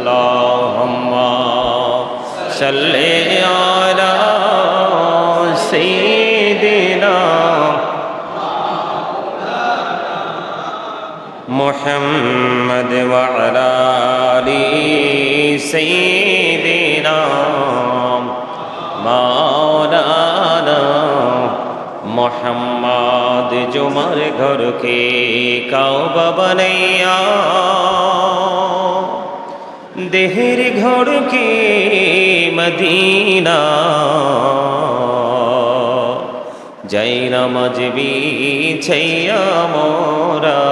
اللهم صل على سيدنا محمد وعلى آله سيدنا مولانا محمد جمر گھر کے کعبہ بنیا দেহের ঘরকে মদিনা যাই নামাজ বিছাইয়া মোরা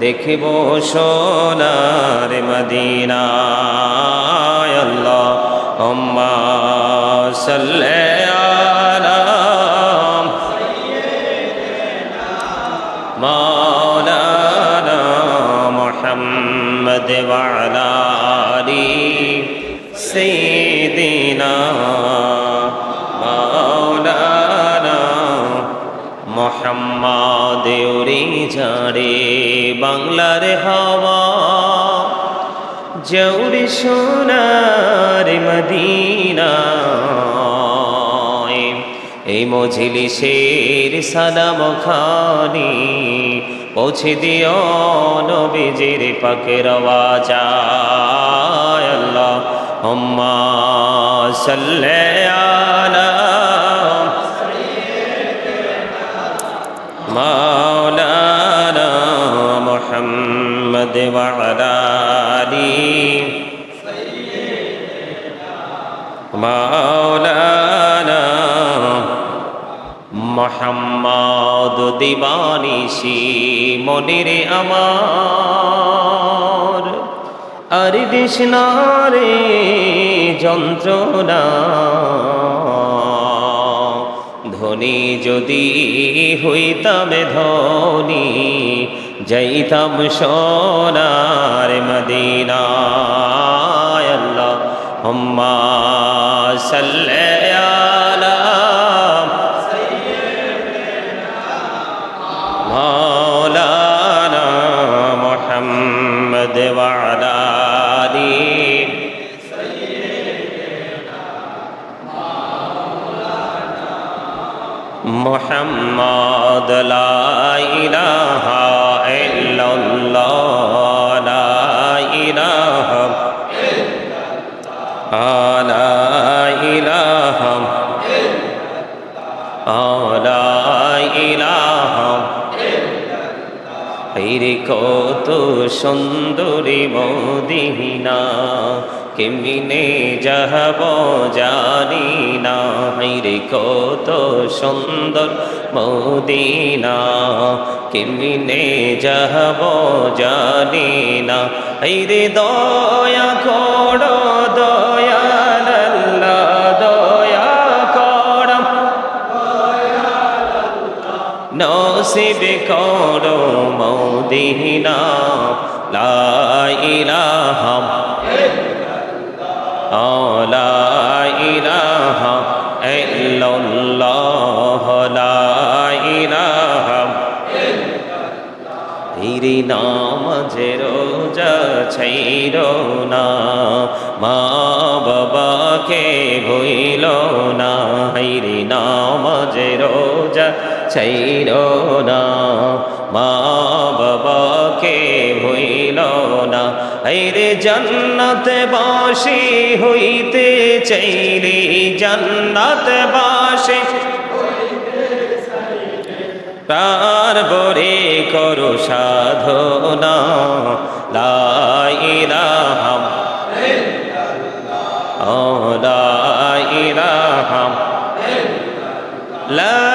দেখব সোনার মদিনা আল্লাহ আম্মা সাল্লাল্লাহু مولانا محمد وعلى দেউরি ঝাড়ে বাংলার হাওয়া, জৌরি সোনার মদিনা। এই মজলিসের সালাম খানি পৌঁছে দিও নবীজির পাকের আওয়াজ। আল্লাহ। হুম্মা সাল্লি আলা مولانا محمد وعلى آله مولانا মোহাম্মদ দিবানিসি মনির আমার আর দিশনারে যন্ত্রণা। ধনী যদি হইতাম ধনী যাইতাম সোনার মদিনা আল্লাহ হুম্মা সাল্লাল্লাহু মোহাম্মদ লা ইলাহা ইল্লাল্লাহ লা ইলাহা আলা হাইরে কত সুন্দরী মদিনা, কেমিনে যাহব জানি না হাইরে কত সুন্দর মদিনা, কেমিনে যাহব জানি না হাইরে দয়া করো নসিব করো মৌদিনা, লা ইলাহা লা ইলাহা ইল্লাল্লাহ, লা ইলাহা হিরি নামাজে রোজা ছাইর না, মা বাবাকে ভইল না হিরি নামাজে রোজা ছাইর না মা বাবাকে ভইল না হিরে জান্নাতে বাসি হইতে চাইলে জান্নাতে বাসি প্রাণ বরে করো সাধনা। লাইলাহাম ও লাইলাহাম লাইলাহ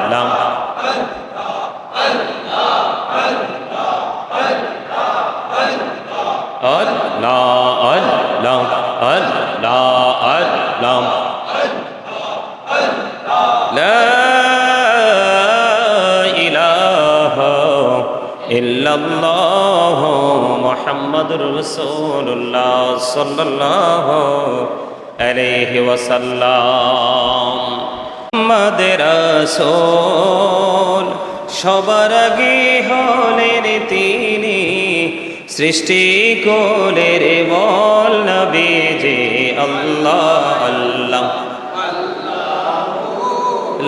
আল্লাহ আল্লাহ ইল্লাল্লাহ মুহাম্মাদুর রাসূলুল্লাহ সাল্লাল্লাহু আলাইহি ওয়াসাল্লাম। মুহাম্মাদের রাসূল সবার আগে হলেন তিনি। সৃষ্টি কোলের বল নবী যে আল্লাহ আল্লাহ।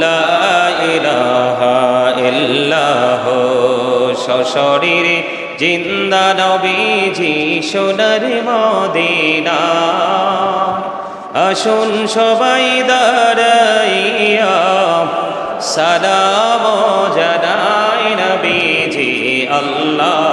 লা ইল্লাহ, সশরীরে জিন্দা নবীজি সোনার মদিনা। আসুন সবাই দাঁড়াইয়া, সালাম জানাই নবীজি আল্লাহ।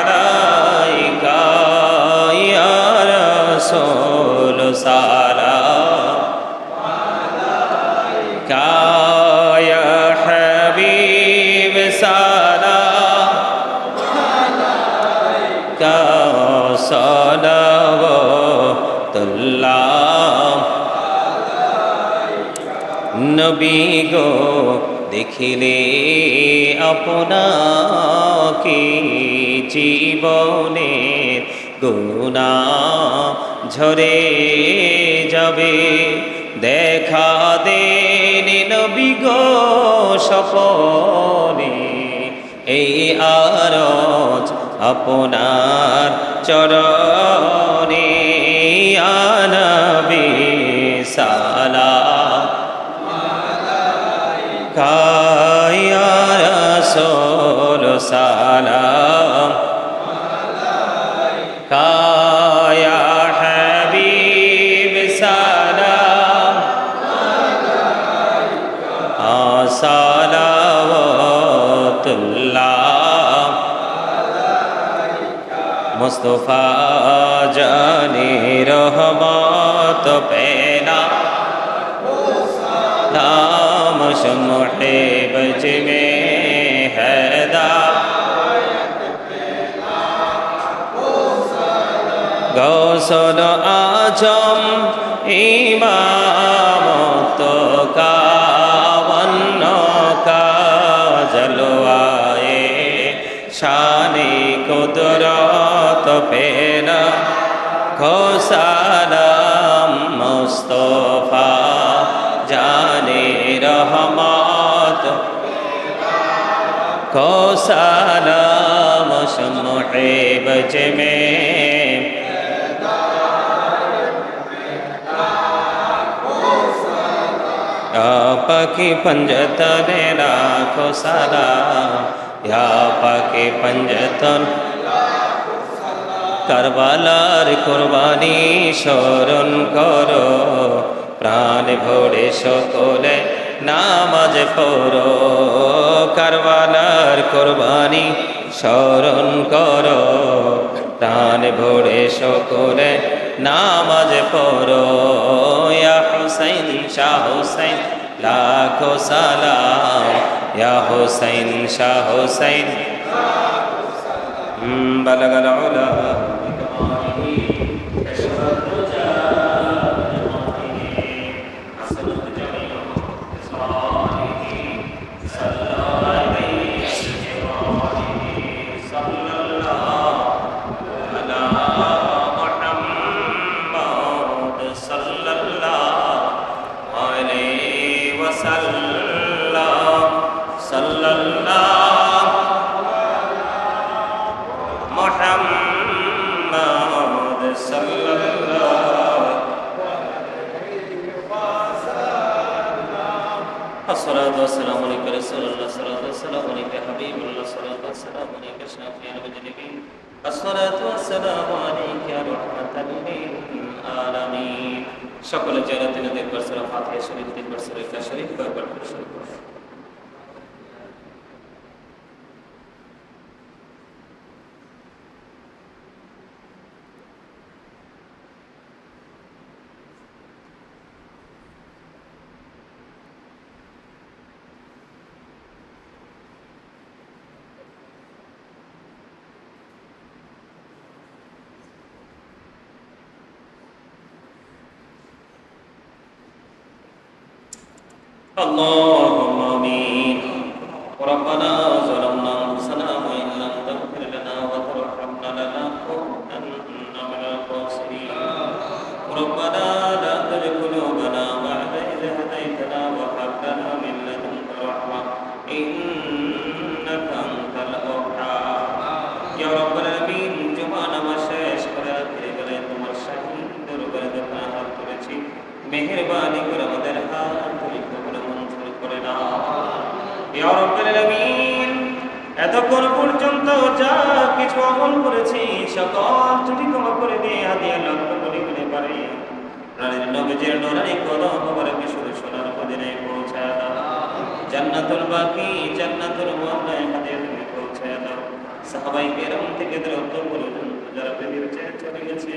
নবী গো? দেখিলে আপনাকে জীবনে গুণা ঝরে যাবে। দেখা দেন নবী গো সপনে এই আরজ আপনার চরণে আনবি। মুস্তফা জানি রহমত পেনা। নাম সমে বজ মে হদা। গৌসল আজম ইমামত কাবন্ন কাজলওয়ায়ে শাহ को सलाम शमहे बज में পাখি পঞ্জতনে রাখো সালাম ইয়া পাখি পঞ্জতন কারবালার কোরবানি স্মরণ করো প্রাণ ভরে সকলে নামাজ পড়ো কারবালার কোরবানি স্মরণ করো প্রাণ ভরে সকলে নামাজ পড়ো ইয়া হুসাইন শাহ হুসাইন লাখো সালাম ইয়া হুসাইন শাহ হুসাইন بلغ العلا الصلاة والسلام عليك رسول الله الصلاة والسلام عليك حبيب الله الصلاة والسلام عليك شافي المجرمين الصلاة والسلام عليك رحمة للعالمين সকলে যারা তিনি দেখবার সুরা ফাতিহা শরীফ দেখবার সুরা ইখলাস শরীফ কয়েকবার করে শুরু করুন اللهم آمين ربنا ظلمنا أنفسنا وإن لم تغفر لنا وترحمنا لنكونن من الخاسرين ربنا لا تزغ قلوبنا بعد إذ هديتنا وهب لنا من لدنك رحمة إنك أنت الوهاب يا رب العالمين جمعة নামাজ শেষ করে রাত্রে বেলায় তোমার শাহী দরবারে দোকান হাত তুলেছি মেহেরবানি করে এতক্ষণ পর্যন্ত যা কিছু অমল করেছি, সকল ছুটি ক্ষমা করে দিয়ে হাতে আল্লাহ করে দিতে পারে। রানীর নরানি সোনার দাও। জান্নাতুল বাকি, জান্নাতুল মুআল্লায় হাতে তুমি দাও। সাহাবাই কেরাম থেকে দ্রব্য পর্যন্ত যারা বেরিয়েছে চলে গেছে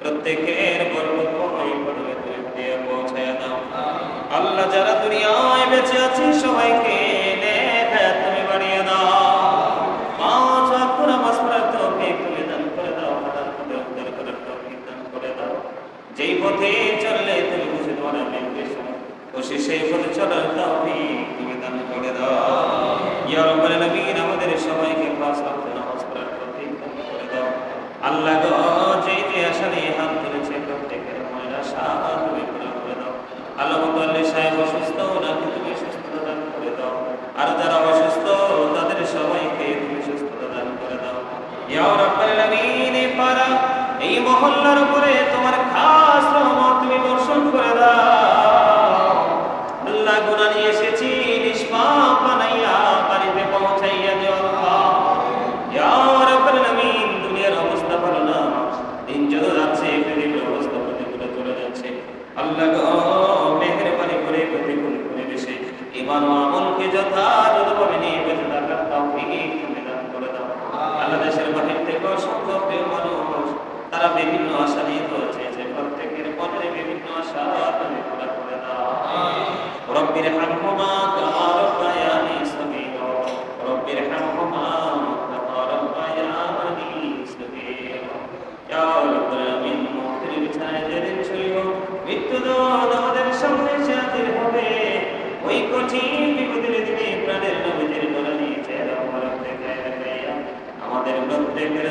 প্রত্যেকের বিপদের দিনে প্রাণের নবীদের বলে আমাদের প্রত্যেকের